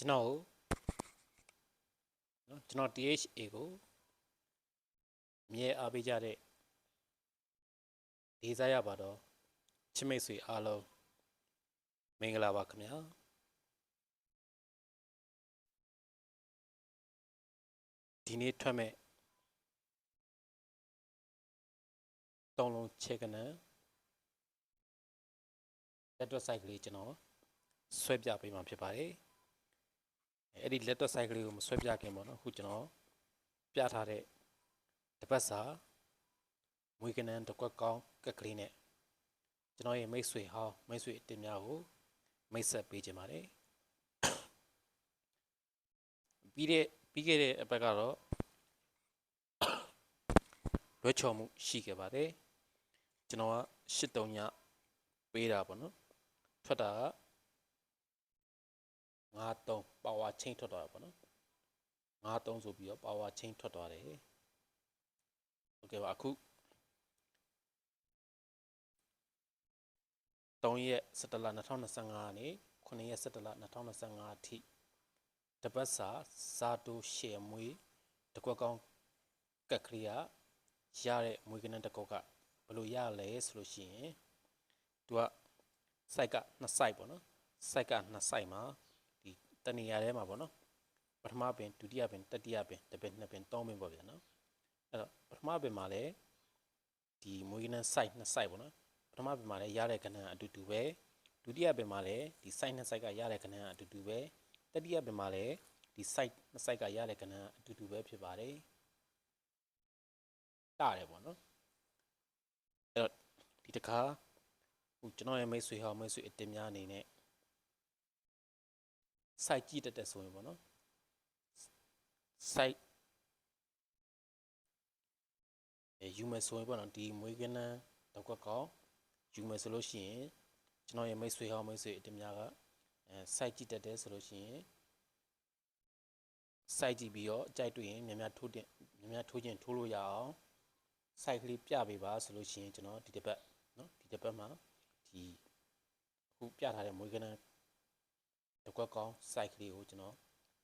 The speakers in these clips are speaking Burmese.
ကျွန်တော်ကိုနော်ကျွန်တော် DHA ကိုအမြဲအားပေးကြတဲ့ဒီစားရပါတော့ချစ်မိတ်ဆွေအားလုံးမင်္ဂလာပါခင်ဗျာဒီနေ့ထွက်မဲ့တောင်းလုံးချက်ကနန်လက်တော့ site ကလေးကျွန်တော်ဆွဲပြပေးမှာဖြစ်ပါတယ် အဲ့ဒီလက်တော့ site ကလေးကိုမဆွဲပြခင်ပေါ့နော်အခုကျွန်တော်ပြထားတဲ့တပတ်စာမွေးကနန်းတစ်ကွက်ကောင်းကက်ကလေးနဲ့ကျွန်တော်ရဲ့မိတ်ဆွေဟောင်းမိတ်ဆွေအတင်များကိုမိတ်ဆက်ပေးခြင်းပါတယ်ပြီးတဲ့ပြီးခဲ့တဲ့အပတ်ကတော့လွှဲချော်မှုရှိခဲ့ပါတယ်ကျွန်တော်က83ညပေးတာပေါ့နော်ထွက်တာက 53 power chain ထွက်သွားတာပေါ့နော်53ဆိုပြီးတော့ power chain ထွက်သွားတယ်โอเคပါအခု3ရက်17လ2025ကနေ9ရက်17လ2025အထိတပတ်စာဇာတိုရှယ်မွေးတကွက်ကောင်းကက်ကလေးကရတဲ့မွေးကနန်းတစ်ကောက်ကဘယ်လိုရလဲဆိုလို့ရှိရင်သူက site က2 site ပေါ့နော် site က2 site မှာ ဒီ တနေရာထဲမှာပေါ့နော်ပထမပင်ဒုတိယပင်တတိယပင်တစ်ပင်နှစ်ပင်သုံးပင်ပေါ့ဗျာနော်အဲ့တော့ပထမပင်မှာလည်းဒီမွေးကနန်း site နှစ် site ပေါ့နော်ပထမပင်မှာလည်းရတဲ့ကနန်းအတူတူပဲဒုတိယပင်မှာလည်းဒီ site နှစ် site ကရတဲ့ကနန်းအတူတူပဲတတိယပင်မှာလည်းဒီ site နှစ် site ကရတဲ့ကနန်းအတူတူပဲဖြစ်ပါတယ်တားတယ်ပေါ့နော်အဲ့တော့ဒီတစ်ခါဟိုကျွန်တော်ရဲ့မိတ်ဆွေဟောင်းမိတ်ဆွေအတင်များအနေနဲ့ site ကြည့်တတ်တဲ့ဆိုရင်ပေါ့နော် site အဲယူမယ်ဆိုရင်ပေါ့နော်ဒီမွေးကနန်းတော့ကွက်ကောင်ယူမယ်ဆိုလို့ရှိရင်ကျွန်တော်ရဲ့မိတ်ဆွေဟောင်းမိတ်ဆွေအတင်များကအဲ site ကြည့်တတ်တယ်ဆိုလို့ရှိရင် site ကြည့်ပြီးတော့အကြိုက်တွေ့ရင်များများထိုးတင်များများထိုးခြင်းထိုးလို့ရအောင် site ကလေးပြပေးပါဆိုလို့ရှိရင်ကျွန်တော်ဒီတစ်ပတ်နော်ဒီတစ်ပတ်မှာဒီအခုပြထားတဲ့မွေးကနန်း တကွက်ကောင်း site ကလေးကိုကျွန်တော်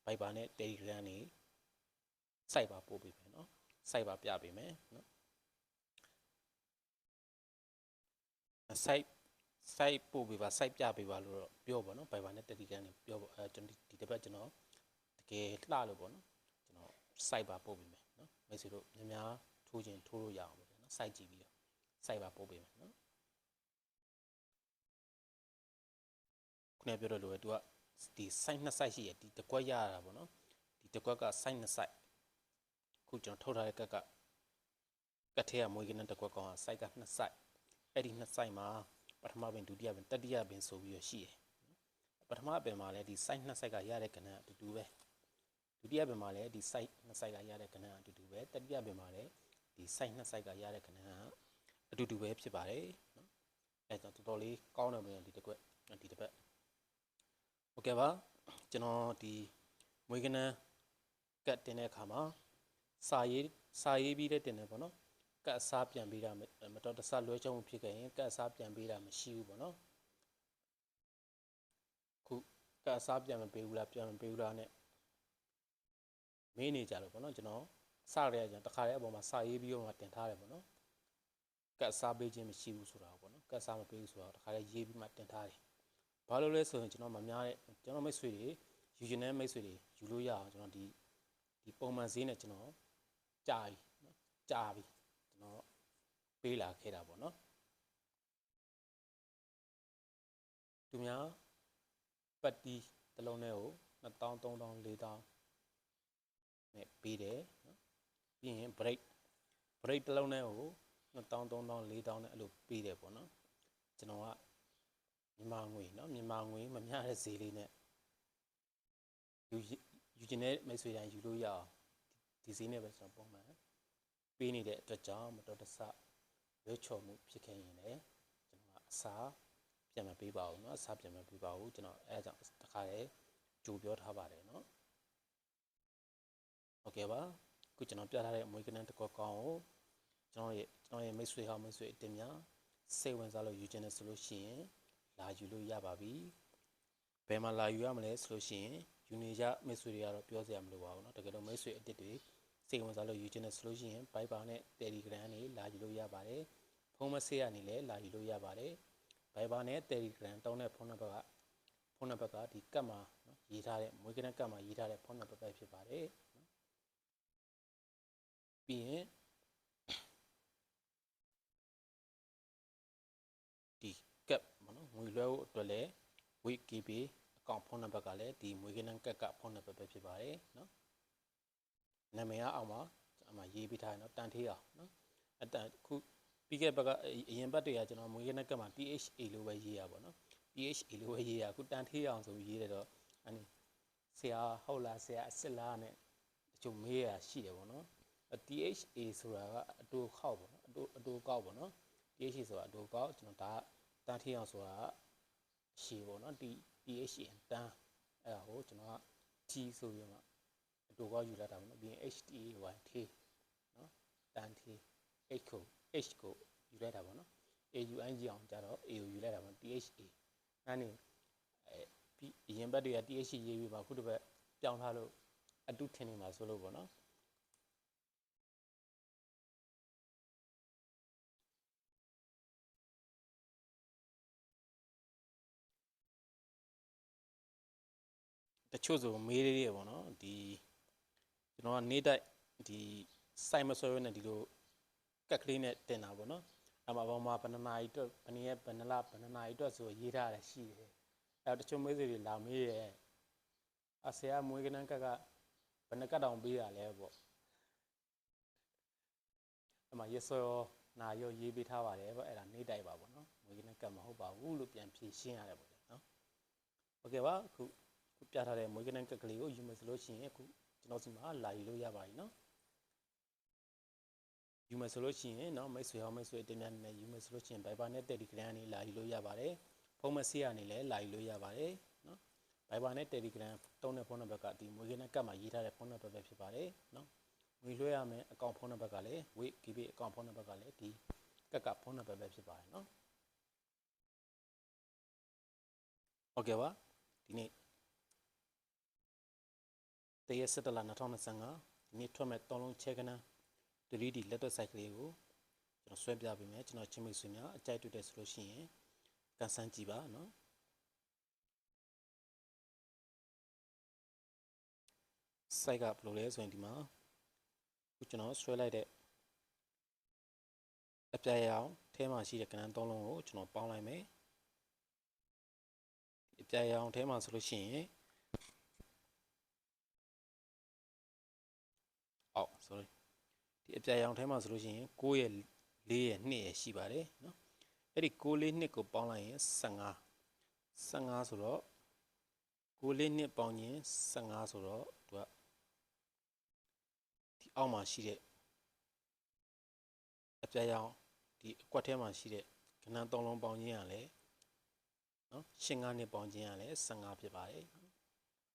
Viber နဲ့ Telegram နေ site ပါပို့ပေးမယ်เนาะ site ပါပြပေးမယ်เนาะ site site ပို့ပေးပါ site ပြပေးပါလို့တော့ပြောပါเนาะ Viber နဲ့ Telegram နေပြောပါအဲကျွန်တော်ဒီတစ်ပတ်ကျွန်တော်တကယ်လှလို့ပေါ့เนาะကျွန်တော် site ပါပို့ပေးမယ်เนาะမိတ်ဆွေတို့များများထိုးခြင်းထိုးလို့ရအောင်ပေါ့ဗျာเนาะ site ကြည့်ပြီးတော့ site ပါပို့ပေးမယ်เนาะခုနကပြောတော့လို့ပဲ तू က ဒီ site နှစ် site ရှိရဒီတစ်ကွက်ရတာပေါ့နော်ဒီတစ်ကွက်က site နှစ် site ခုကျွန်တော်ထုတ်ထားတဲ့ကက်ကကတ်ထဲကမွေးကနန်းတစ်ကွက်ကောင်က site ကနှစ် site အဲ့ဒီနှစ် site မှာပထမပင်ဒုတိယပင်တတိယပင်ဆိုပြီးရရှိတယ်ပထမပင်မှာလည်းဒီ site နှစ် site ကရတဲ့ကနန်းအတူတူပဲဒုတိယပင်မှာလည်းဒီ site နှစ် site ကရတဲ့ကနန်းအတူတူပဲတတိယပင်မှာလည်းဒီ site နှစ် site ကရတဲ့ကနန်းကအတူတူပဲဖြစ်ပါတယ်နော်အဲ့တော့တော်တော်လေးကောင်းတယ်ဗျာဒီတစ်ကွက်ဒီတစ်ပတ် ဟုတ်ကဲ့ပါကျွန်တော်ဒီမွေးကနန်းကတ်တင်တဲ့အခါမှာစာရေးစာရေးပြီးတဲ့တင်တယ်ပေါ့နော်ကတ်အစားပြန်ပေးတာမတော်တဆလွဲချုံဖြစ်ခဲ့ရင်ကတ်အစားပြန်ပေးတာမရှိဘူးပေါ့နော်ခုကတ်အစားပြန်မပေးဘူးလားပြန်မပေးဘူးလားနဲ့မင်းနေကြလို့ပေါ့နော်ကျွန်တော်စရတဲ့ကျွန်တော်တခါတည်းအပေါ်မှာစာရေးပြီးတော့မှတင်ထားတယ်ပေါ့နော်ကတ်စားပေးခြင်းမရှိဘူးဆိုတာပေါ့နော်ကတ်စားမပေးဘူးဆိုတာတခါတည်းရေးပြီးမှတင်ထားတယ် ဘာလို့လဲဆိုရင်ကျွန်တော်မများတဲ့ကျွန်တော်မိတ်ဆွေတွေယူရှင်တဲ့မိတ်ဆွေတွေယူလို့ရအောင်ကျွန်တော်ဒီဒီပုံမှန်ဈေးနဲ့ကျွန်တော်ကြာပြီနော်ကြာပြီကျွန်တော်ပေးလာခဲ့တာပေါ့နော်သူများပတ်တီတစ်လုံးနဲ့ကို2000 3000 4000နဲ့ပေးတယ်နော်ပြီးရင် break break တစ်လုံးနဲ့ကို2000 3000 4000နဲ့အဲ့လိုပေးတယ်ပေါ့နော်ကျွန်တော်က မြန်မာငွေเนาะမြန်မာငွေမမျှတဲ့ဈေးလေးနဲ့ယူယူကျင်တဲ့မိတ်ဆွေတိုင်းယူလို့ရအောင်ဒီဈေးနဲ့ပဲကျွန်တော်ပုံမှန်ပေးနေတဲ့အတွက်ကြောင့်မတော်တဆရွေးချော်မှုဖြစ်ခဲ့ရင်လည်းကျွန်တော်ကအစားပြန်မပေးပါဘူးเนาะအစားပြန်မပေးပါဘူးကျွန်တော်အဲအကြောင်းတစ်ခါလေကြိုပြောထားပါတယ်เนาะโอเคပါခုကျွန်တော်ပြထားတဲ့အမွေးကနန်းတစ်ကောကောင်းကိုကျွန်တော်ရဲ့ကျွန်တော်ရဲ့မိတ်ဆွေဟောင်းမိတ်ဆွေအတင်များစိတ်ဝင်စားလို့ယူကျင်တယ်ဆိုလို့ရှိရင် လာယူလို့ရပါပြီဘယ်မှာလာယူရမလဲဆိုလို့ရှိရင် ယူနေကြမိတ်ဆွေတွေကတော့ပြောစရာမလိုပါဘူးเนาะတကယ်လို့မိတ်ဆွေအစ်စ်တွေစိတ်ဝင်စားလို့ယူချင်တယ်ဆိုလို့ရှိရင် Viber နဲ့ Telegram နဲ့လာယူလို့ရပါတယ်ဖုန်းမဆေးရနေလည်းလာယူလို့ရပါတယ် Viber နဲ့ Telegram တောင်းတဲ့ဖုန်းနံပါတ်ကဖုန်းနံပါတ်ကဒီကတ်မှာเนาะရေးထားတဲ့မွေးကနက်ကတ်မှာရေးထားတဲ့ဖုန်းနံပါတ်ပဲဖြစ်ပါတယ်เนาะပြီးရင် လွယ်ဖို့အတွက်လည်း WeKB အကောင့်ဖုန်းနံပါတ်ကလည်းဒီမွေးကင်းကက်ကဖုန်းနံပါတ်ပဲဖြစ်ပါတယ်နော်နာမည်ကအောင်မှာအမှရေးပေးထားရနော်တန်ထေးအောင်နော်အတန်ခုပြီးခဲ့ဘက်ကအရင်ဘက်တွေကကျွန်တော်မွေးကင်းကက်မှာ PHA လို့ပဲရေးရပါတော့ PHA လို့ပဲရေးရခုတန်ထေးအောင်ဆိုရေးတယ်တော့အနည်းဆရာဟုတ်လားဆရာအစ်စ်လားနဲ့တချို့မေးရရှိတယ်ပေါ့နော် THA ဆိုတာကအတူခောက်ပေါ့နော်အတူအတူကောက်ပေါ့နော် THA ဆိုတာအတူကောက်ကျွန်တော်ဒါတန်ထေးအောင်ဆိုတာ ရှည်ပေါ့နော် T THA တန်းအဲ့ဒါကိုကျွန်တော်က T ဆိုပြီးတော့အတူကောက်ယူလိုက်တာပေါ့နော်ပြီးရင် HTA y ထေးနော်တန်ထေး H ကို H ကိုယူလိုက်တာပေါ့နော် AUNG အောင်ကြတော့ A ကိုယူလိုက်တာပေါ့ THA အဲ့နေအဲပြီးအရင်ဘက်တွေက THA ရေးပြီးပါခုတစ်ပတ်ပြောင်းထားလို့အတုထင်နေမှာဆိုလို့ပေါ့နော် တချို့ဆိုမေးလေးတွေပေါ့နော်ဒီကျွန်တော်ကနေတိုက်ဒီစိုက်မဆွဲရနဲ့ဒီလိုကက်ကလေးနဲ့တင်တာပေါ့နော်အဲ့မှာဘောမှာဘဏ္ဍာရီအတွက်ဘဏ္ဍရဲ့ဘဏ္ဍလဘဏ္ဍာရီအတွက်ဆိုရေးထားရရှိတယ်အဲ့တချို့မွေးစေတွေလာမေးတယ်အဆရာမွေးကနန်းကက်ကဘဏ္ဍကတ်တောင်ပေးရလဲပေါ့အဲ့မှာရေစောနာရောရေးပေးထားပါတယ်ပေါ့အဲ့ဒါနေတိုက်ပါပေါ့နော်မွေးကနန်းကတ်မဟုတ်ပါဘူးလို့ပြန်ဖြေရှင်းရတယ်ပေါ့နော်ဟုတ်ကဲ့ပါအခု ခုပြထားတဲ့မွေးကနန်းကက်ကလေးကိုယူမယ်ဆိုလို့ရှိရင်အခုကျွန်တော်စီမှာလာယူလို့ရပါပြီနော်ယူမယ်ဆိုလို့ရှိရင်เนาะမိတ်ဆွေဟောင်းမိတ်ဆွေအတင်းများနဲ့ယူမယ်ဆိုလို့ရှိရင် Viber နဲ့ Telegram နဲ့လာယူလို့ရပါတယ်ဖုန်းမဆေးရနေလည်းလာယူလို့ရပါတယ်เนาะ Viber နဲ့ Telegram တုံးတဲ့ဖုန်းနံပါတ်ကဒီမွေးကင်းနဲ့ကတ်မှာရေးထားတဲ့ဖုန်းနံပါတ်ပဲဖြစ်ပါတယ်เนาะငွေလွှဲရမယ်အကောင့်ဖုန်းနံပါတ်ကလည်း Wait GB အကောင့်ဖုန်းနံပါတ်ကလည်းဒီကတ်ကဖုန်းနံပါတ်ပဲဖြစ်ပါတယ်เนาะโอเคပါဒီနေ့ တရက်7လ2025မြေထွက်မဲ့တောင်းလုံးချဲကနန်း 3D လက်တွက်ဆိုင်ကလေးကိုကျွန်တော်ဆွဲပြပေးမယ်ကျွန်တော်ချင်းမိတ်ဆွေများအကြိုက်တွေ့တယ်ဆိုလို့ရှိရင်ကန်ဆန်းကြည့်ပါနော်ဆိုင်ကဘယ်လိုလဲဆိုရင်ဒီမှာခုကျွန်တော်ဆွဲလိုက်တဲ့အပြရအောင်ထဲမှာရှိတဲ့ကဏ္ဍသုံးလုံးကိုကျွန်တော်ပေါင်းလိုက်မယ်အပြရအောင်ထဲမှာဆိုလို့ရှိရင် sorry ဒီအပြာရောင်ထဲမှာဆိုလို့ရှိရင်6ရဲ့4ရဲ့2ရဲ့ရှိပါတယ်နော်အဲ့ဒီ6လေး2ကိုပေါင်းလိုက်ရင်15 15ဆိုတော့6လေး2ပေါင်းရင်15ဆိုတော့သူကဒီအောက်မှာရှိတဲ့အပြာရောင်ဒီအကွက်ထဲမှာရှိတဲ့ကဏ္ဍ3လုံးပေါင်းခြင်းကလည်းနော်ရှင်း9နှစ်ပေါင်းခြင်းကလည်း15ဖြစ်ပါတယ်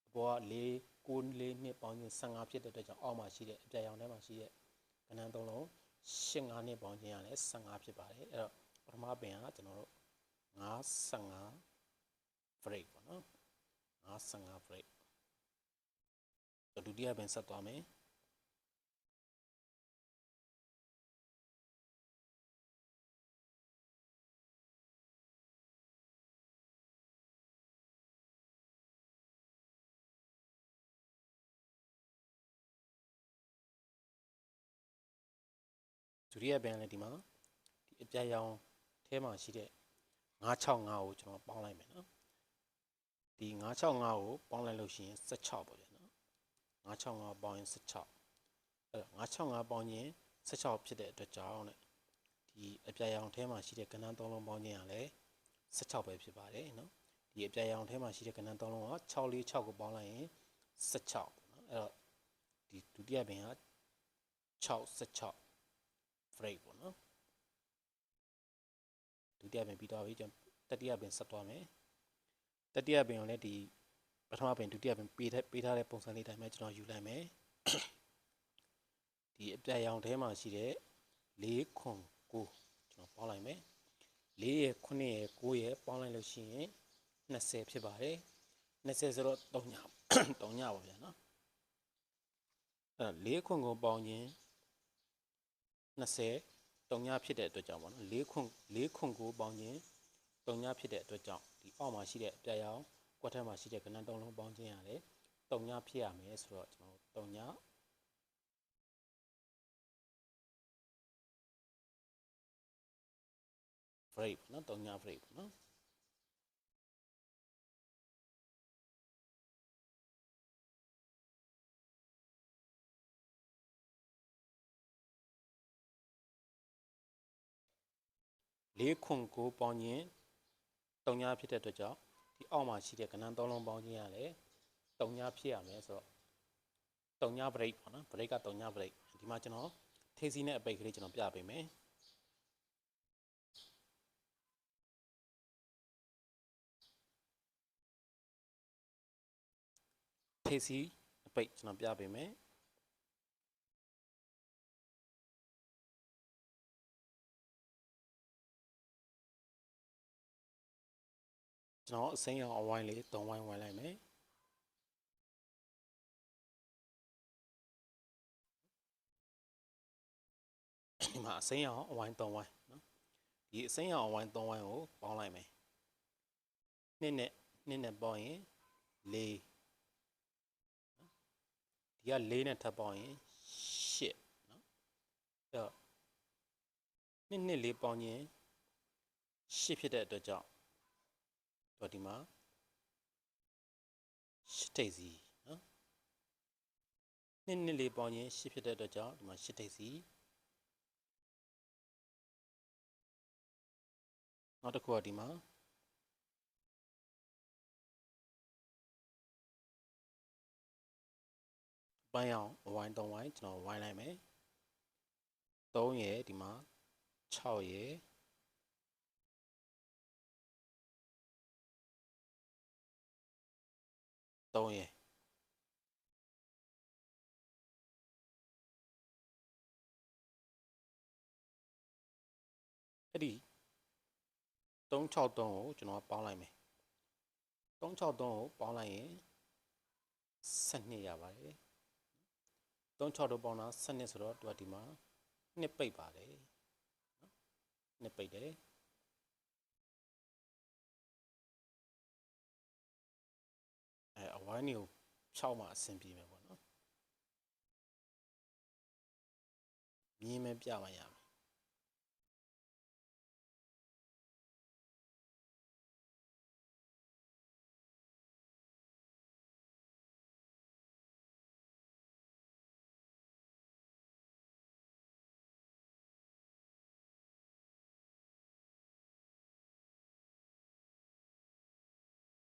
အပေါ်က4 9 4နှစ်ပေါင်းခြင်း15ဖြစ်တဲ့အတွက်ကြောင့်အောက်မှာရှိတဲ့အပြာရောင်ထဲမှာရှိတဲ့ကဏ္ဍသုံးလုံးရှင်9နှစ်ပေါင်းခြင်းရလဲ15ဖြစ်ပါတယ်အဲ့တော့ပထမပင်ကကျွန်တော်တို့55 break ပေါ့နော်55 break ဒုတိယပင်ဆက်သွားမယ် ဒုတိယပင်လည်းဒီမှာဒီအပြာရောင်ထဲမှာရှိတဲ့965ကိုကျွန်တော်ပေါင်းလိုက်မယ်နော်ဒီ965ကိုပေါင်းလိုက်လို့ရှိရင်16ပေါ့ဗျာနော်965ပေါင်းရင်16အဲ့တော့965ပေါင်းရင်16ဖြစ်တဲ့အတွက်ကြောင့်တဲ့ဒီအပြာရောင်ထဲမှာရှိတဲ့ကဏ္ဍသုံးလုံးပေါင်းခြင်းကလည်း16ပဲဖြစ်ပါတယ်နော်ဒီအပြာရောင်ထဲမှာရှိတဲ့ကဏ္ဍသုံးလုံးက6 4 6ကိုပေါင်းလိုက်ရင်16ပေါ့နော်အဲ့တော့ဒီဒုတိယပင်က6 16 break ပေါ့နော်ဒုတိယပင်ပြီးသွားပြီကျွန်တော်တတိယပင်ဆက်သွားမယ်တတိယပင်ကိုလည်းဒီပထမပင်ဒုတိယပင်ပေးထားပေးထားတဲ့ပုံစံလေးတိုင်းပဲကျွန်တော်ယူလိုက်မယ်ဒီအပြတ်ရောင်ထဲမှာရှိတဲ့၄ခွန်9ကျွန်တော်ပေါင်းလိုက်မယ်၄ရဲ့9ရဲ့9ရဲ့ပေါင်းလိုက်လို့ရှိရင်20ဖြစ်ပါတယ်20ဆိုတော့3ည3ညပါဗျာနော်အဲ့4ခွန်ကိုပေါင်းခြင်း 20 3ညဖြစ်တဲ့အတွက်ကြောင့်ပေါ့နော်4ခွန်4ခွန်ကိုပေါင်းခြင်း3ညဖြစ်တဲ့အတွက်ကြောင့်ဒီအောက်မှာရှိတဲ့အပြာရောင်ကွက်ထက်မှာရှိတဲ့ကဏ္ဍတုံးလုံးပေါင်းခြင်းရတယ်3ညဖြစ်ရမယ်ဆိုတော့ကျွန်တော်3ည break ပေါ့နော်3ည break ပေါ့နော် လေးခွန်ကိုပေါင်းခြင်း3ညဖြစ်တဲ့အတွက်ကြောင့်ဒီအောက်မှာရှိတဲ့ကဏ္ဍ3လုံးပေါင်းခြင်းရတယ်3ညဖြစ်ရမယ်ဆိုတော့3ည break ပေါ့နော် break က3ည break ဒီမှာကျွန်တော်ထေးစီနဲ့အပိတ်ကလေးကျွန်တော်ပြပေးမယ်ထေးစီအပိတ်ကျွန်တော်ပြပေးမယ် ကျွန်တော်အစိမ်းရောင်အဝိုင်းလေး၃ဝိုင်းဝိုင်းလိုက်မယ်ဒီမှာအစိမ်းရောင်အဝိုင်း၃ဝိုင်းနော်ဒီအစိမ်းရောင်အဝိုင်း၃ဝိုင်းကိုပေါင်းလိုက်မယ်နှစ်နဲ့နှစ်နဲ့ပေါင်းရင်၄ဒီက၄နဲ့ထပ်ပေါင်းရင်၈နော်အဲ့တော့နှစ်နှစ်လေးပေါင်းရင်၈ဖြစ်တဲ့အတွက်ကြောင့် တော့ဒီမှာ၈ထိပ်စီနော်နှစ်နှစ်လေးပေါင်းရင်၈ဖြစ်တဲ့အတွက်ကြောင့်ဒီမှာ၈ထိပ်စီနောက်တစ်ခုကဒီမှာပန်းအောင်အဝိုင်း၃ဝိုင်းကျွန်တော်ဝိုင်းလိုက်မယ်3ရယ်ဒီမှာ6ရယ် 3ရယ်အဲ့ဒီ363ကိုကျွန်တော်ပေါင်းလိုက်မယ်363ကိုပေါင်းလိုက်ရင်12ရပါတယ်36တော့ပေါင်းတာ12ဆိုတော့သူကဒီမှာနှစ်ပိတ်ပါတယ်နော်နှစ်ပိတ်တယ် အဲအဝိုင်းနေကို6မှာအဆင်ပြေမယ်ပေါ့နော်မြင်းမဲပြမှရမယ်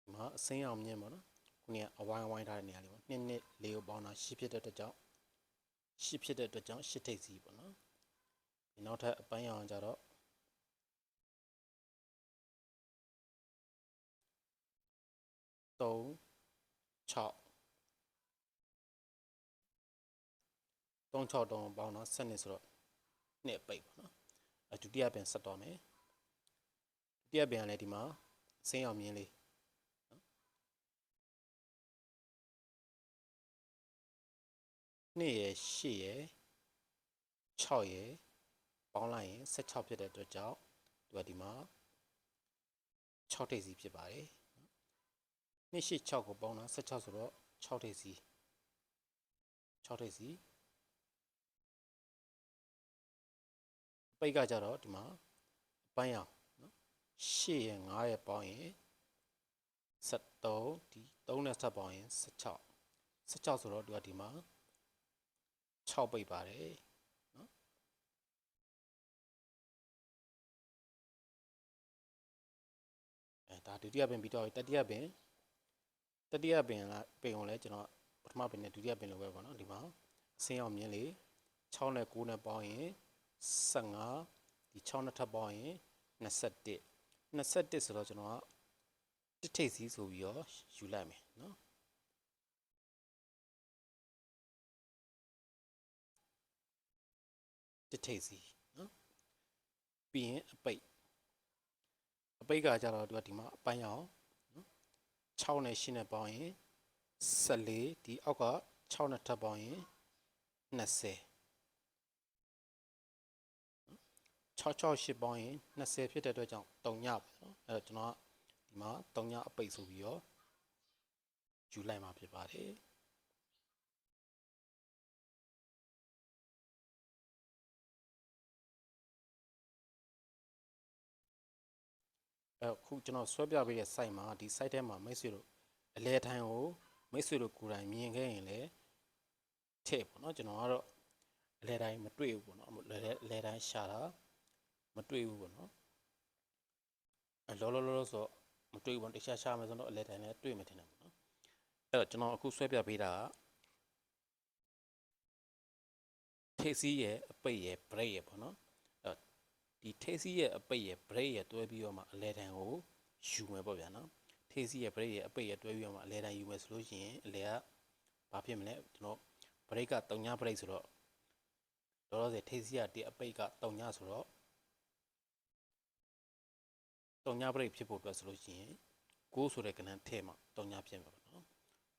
ဒီမှာအစိမ်းအောင်မြင်းပေါ့နော် ခုနကအဝိုင်းဝိုင်းထားတဲ့နေရာလေးပေါ့နှစ်နှစ်လေးကိုပေါင်းတာ10ဖြစ်တဲ့အတွက်ကြောင့်10ဖြစ်တဲ့အတွက်ကြောင့်10ထိပ်စီပေါ့နော်ဒီနောက်ထပ်အပန်းရောင်ကြတော့3 6 3 6တုံးပေါင်းတော့7နှစ်ဆိုတော့နှစ်ပိတ်ပေါ့နော်အဒုတိယပြန်ဆက်တော့မယ်ဒုတိယပြန်လည်းဒီမှာအစင်းအောင်မြင်းလေး နှစ်ရယ်8ရယ်6ရယ်ပေါင်းလိုက်ရင်16ဖြစ်တဲ့အတွက်ကြောင့်သူကဒီမှာ6ထိပ်စီဖြစ်ပါတယ်နှစ်8 6ကိုပေါင်းတာ16ဆိုတော့6ထိပ်စီ6ထိပ်စီပိတ်ကကြတော့ဒီမှာအပန်းရောင်နော်8ရယ်9ရယ်ပေါင်းရင်73ဒီ3နဲ့ဆက်ပေါင်းရင်16 16ဆိုတော့သူကဒီမှာ 6ပိတ်ပါတယ်နော်အဲဒါဒုတိယပင်ပြီးတော့တတိယပင်တတိယပင်လားပင်ကိုလည်းကျွန်တော်ပထမပင်နဲ့ဒုတိယပင်လိုပဲပေါ့နော်ဒီမှာအစင်းအောင်မြင်းလေး6နဲ့9နဲ့ပေါင်းရင်15ဒီ6နဲ့ထပ်ပေါင်းရင်21 21ဆိုတော့ကျွန်တော်ကတစ်ထိပ်စီးဆိုပြီးတော့ယူလိုက်မယ်နော် တစ်ထိပ်စီနော်ပြီးရင်အပိတ်အပိတ်ကကြတော့သူကဒီမှာအပန်းရောင်နော် 6နဲ့8နဲ့ပေါင်းရင်14ဒီအောက်က6နဲ့ထပ်ပေါင်းရင်20 668ပေါင်းရင်20ဖြစ်တဲ့အတွက်ကြောင့်3ညပဲเนาะအဲ့တော့ကျွန်တော်ကဒီမှာ3ညအပိတ်ဆိုပြီးတော့ယူလိုက်မှာဖြစ်ပါတယ် အဲ့ခုကျွန်တော်ဆွဲပြပေးတဲ့ site မှာဒီ site ထဲမှာမိတ်ဆွေတို့အလဲထိုင်ကိုမိတ်ဆွေတို့ကိုယ်တိုင်မြင်ခဲ့ရင်လည်းထည့်ပေါ့နော်ကျွန်တော်ကတော့အလဲတိုင်းမတွေ့ဘူးပေါ့နော်အလဲအလဲတိုင်းရှာတာမတွေ့ဘူးပေါ့နော်အလောလောလောလောဆိုမတွေ့ဘူးပေါ့တခြားရှာမယ်ဆိုတော့အလဲတိုင်းလည်းတွေ့မှထင်တယ်ပေါ့နော်အဲ့တော့ကျွန်တော်အခုဆွဲပြပေးတာကထိပ်စီးရဲ့အပိတ်ရဲ့ break ရဲ့ပေါ့နော် ဒီထေးစီရဲ့အပိတ်ရဲ့ break ရဲ့တွဲပြီးတော့မှအလဲတန်ကိုယူမယ်ပေါ့ဗျာနော်ထေးစီရဲ့ break ရဲ့အပိတ်ရဲ့တွဲပြီးတော့မှအလဲတန်ယူမယ်ဆိုလို့ရှိရင်အလဲကဘာဖြစ်မလဲကျွန်တော် break က3ည break ဆိုတော့လောလောဆယ်ထေးစီကတစ်အပိတ်က3ညဆိုတော့3ည break ဖြစ်ဖို့အတွက်ဆိုလို့ရှိရင်6ဆိုတဲ့ကဏ္ဍထဲမှာ3ညဖြစ်မှာပေါ့နော်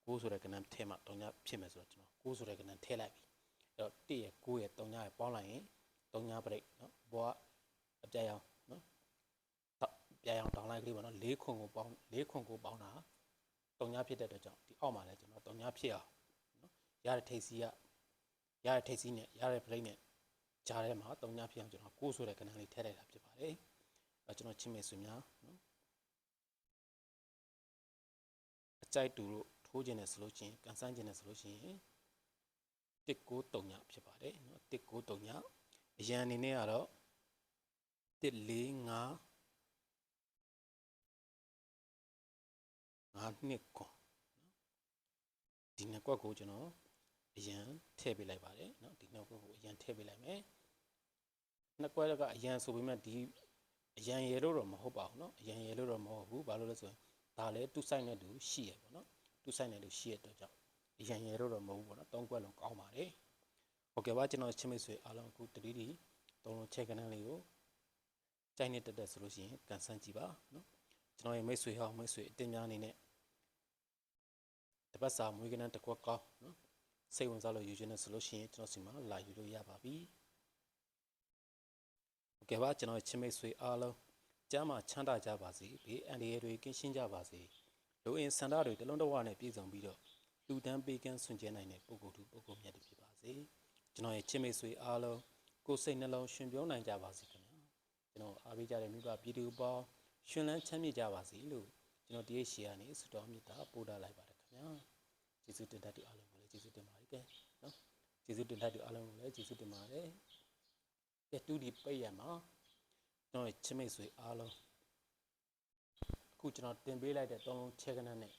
6ဆိုတဲ့ကဏ္ဍထဲမှာ3ညဖြစ်မယ်ဆိုတော့ကျွန်တော်6ဆိုတဲ့ကဏ္ဍထဲလိုက်ပြီအဲ့တော့1ရဲ့9ရဲ့3ညရဲ့ပေါင်းလိုက်ရင်3ည break နော်ဘောက အပြတ်ရောင်နော်တော့ပြတ်ရောင်တောင်းလိုက်ကလေးပေါ့နော်၄ခွန်ကိုပေါင်း၄ခွန်ကိုပေါင်းတာတုံညာဖြစ်တဲ့အတွက်ကြောင့်ဒီအောက်မှာလည်းကျွန်တော်တုံညာဖြစ်အောင်နော်ရတဲ့ထိပ်စီကရတဲ့ထိပ်စီနဲ့ရတဲ့ break နဲ့ကြားထဲမှာတုံညာဖြစ်အောင်ကျွန်တော်ကိုးဆိုတဲ့ကဏ္ဍလေးထည့်လိုက်တာဖြစ်ပါတယ်အဲကျွန်တော်ချင်းမေဆွေများနော်အကြိုက်တူတို့ထိုးခြင်းနဲ့ဆိုလို့ချင်းကန်ဆန်းခြင်းနဲ့ဆိုလို့ချင်းတစ်ကိုတုံညာဖြစ်ပါတယ်နော်တစ်ကိုတုံညာအရန်အနေနဲ့ကတော့ 1 4 5 5နှစ်ခွန်ဒီနှစ်ကွက်ကိုကျွန်တော်အရန်ထည့်ပေးလိုက်ပါတယ်เนาะဒီနှစ်ကွက်ကိုအရန်ထည့်ပေးလိုက်မယ်နှစ်ကွက်ကအရန်ဆိုပေမဲ့ဒီအရန်ရေလို့တော့မဟုတ်ပါဘူးเนาะအရန်ရေလို့တော့မဟုတ်ဘူးဘာလို့လဲဆိုရင်ဒါလည်းတူဆိုင်နဲ့တူရှိရပေါ့เนาะတူဆိုင်နဲ့တူရှိရတဲ့ကြောင့်အရန်ရေလို့တော့မဟုတ်ဘူးပေါ့เนาะသုံးကွက်လုံးကောင်းပါတယ်ဟုတ်ကဲ့ပါကျွန်တော်ချင်းမိတ်ဆွေအားလုံးအခုတတိတိသုံးလုံးချက်ကနန်းလေးကို ကြိုက်နေတက်တက်ဆိုလို့ရှိရင်ကန်ဆန်းကြည့်ပါနော်ကျွန်တော်ရဲ့မိတ်ဆွေဟောင်းမိတ်ဆွေအတင်းများအနေနဲ့တပတ်စာမွေးကနန်းတစ်ခွက်ကောင်းနော်စိတ်ဝင်စားလို့ယူခြင်းနဲ့ဆိုလို့ရှိရင်ကျွန်တော်စီမှာလာယူလို့ရပါပြီဟုတ်ကဲ့ပါကျွန်တော်ရဲ့ချင်းမိတ်ဆွေအားလုံးကျမ်းမာချမ်းသာကြပါစေဘေးအန္တရာယ်တွေကင်းရှင်းကြပါစေလူအင်စန္ဒတွေတလုံးတဝနဲ့ပြည့်စုံပြီးတော့လူတန်းပေးကမ်းဆွင်ကျဲနိုင်တဲ့ပုဂ္ဂိုလ်သူပုဂ္ဂိုလ်မြတ်တွေဖြစ်ပါစေကျွန်တော်ရဲ့ချင်းမိတ်ဆွေအားလုံးကိုယ်စိတ်နှလုံးရှင်ပြောနိုင်ကြပါစေခင်ဗျာ ကျွန်တော်အားပေးကြတဲ့မိဘပြည်သူပေါင်းရှင်လန်းချမ်းမြေ့ကြပါစေလို့ကျွန်တော်တရိပ်ရှီကနေဆုတောင်းမေတ္တာပို့တာလိုက်ပါတယ်ခင်ဗျာကျေးဇူးတင်တတ်တဲ့အားလုံးကိုလည်းကျေးဇူးတင်ပါတယ်ကဲနော်ကျေးဇူးတင်တတ်တဲ့အားလုံးကိုလည်းကျေးဇူးတင်ပါတယ်ကဲတူဒီပိတ်ရမှာကျွန်တော်ချစ်မိတ်ဆွေအားလုံးအခုကျွန်တော်တင်ပေးလိုက်တဲ့သုံးလုံးချက်ကနန်းနဲ့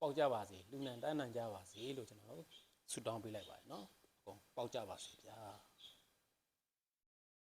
ပေါက်ကြပါစေလူနံတန်းနံကြပါစေလို့ကျွန်တော်ဆုတောင်းပေးလိုက်ပါတယ်နော်အကုန်ပေါက်ကြပါစေဗျာ